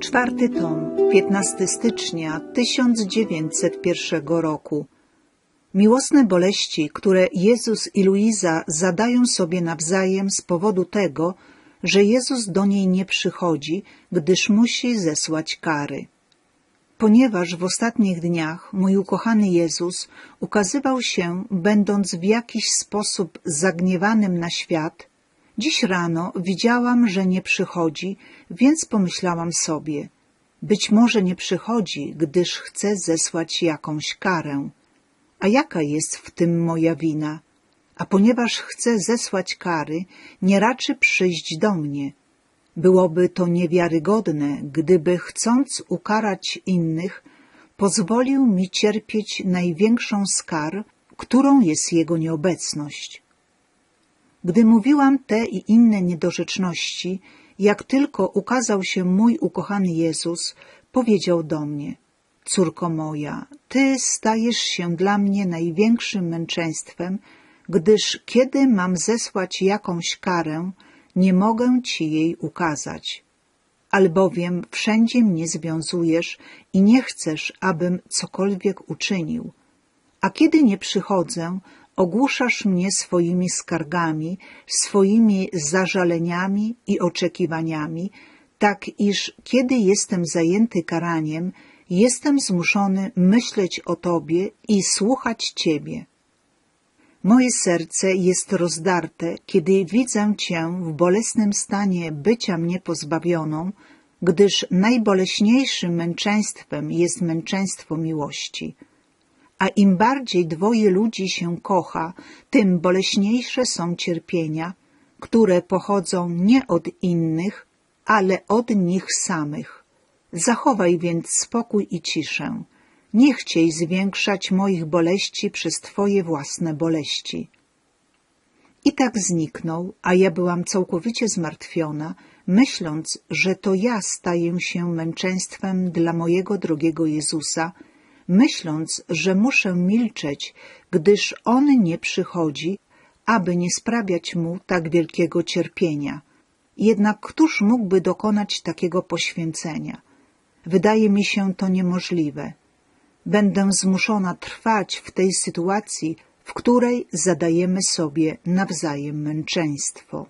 Czwarty tom, 15 stycznia 1901 roku. Miłosne boleści, które Jezus i Luiza zadają sobie nawzajem z powodu tego, że Jezus do niej nie przychodzi, gdyż musi zesłać kary. Ponieważ w ostatnich dniach mój ukochany Jezus ukazywał się, będąc w jakiś sposób zagniewanym na świat, Dziś rano widziałam, że nie przychodzi, więc pomyślałam sobie, być może nie przychodzi, gdyż chce zesłać jakąś karę. A jaka jest w tym moja wina? A ponieważ chce zesłać kary, nie raczy przyjść do mnie. Byłoby to niewiarygodne, gdyby chcąc ukarać innych, pozwolił mi cierpieć największą z kar, którą jest jego nieobecność. Gdy mówiłam te i inne niedorzeczności, jak tylko ukazał się mój ukochany Jezus, powiedział do mnie, córko moja, ty stajesz się dla mnie największym męczeństwem, gdyż kiedy mam zesłać jakąś karę, nie mogę ci jej ukazać. Albowiem wszędzie mnie związujesz i nie chcesz, abym cokolwiek uczynił. A kiedy nie przychodzę, ogłuszasz mnie swoimi skargami, swoimi zażaleniami i oczekiwaniami, tak iż kiedy jestem zajęty karaniem, jestem zmuszony myśleć o Tobie i słuchać Ciebie. Moje serce jest rozdarte, kiedy widzę Cię w bolesnym stanie bycia mnie pozbawioną, gdyż najboleśniejszym męczeństwem jest męczeństwo miłości a im bardziej dwoje ludzi się kocha, tym boleśniejsze są cierpienia, które pochodzą nie od innych, ale od nich samych. Zachowaj więc spokój i ciszę. Nie chciej zwiększać moich boleści przez Twoje własne boleści. I tak zniknął, a ja byłam całkowicie zmartwiona, myśląc, że to ja staję się męczeństwem dla mojego drogiego Jezusa, myśląc, że muszę milczeć, gdyż On nie przychodzi, aby nie sprawiać Mu tak wielkiego cierpienia. Jednak któż mógłby dokonać takiego poświęcenia? Wydaje mi się to niemożliwe. Będę zmuszona trwać w tej sytuacji, w której zadajemy sobie nawzajem męczeństwo.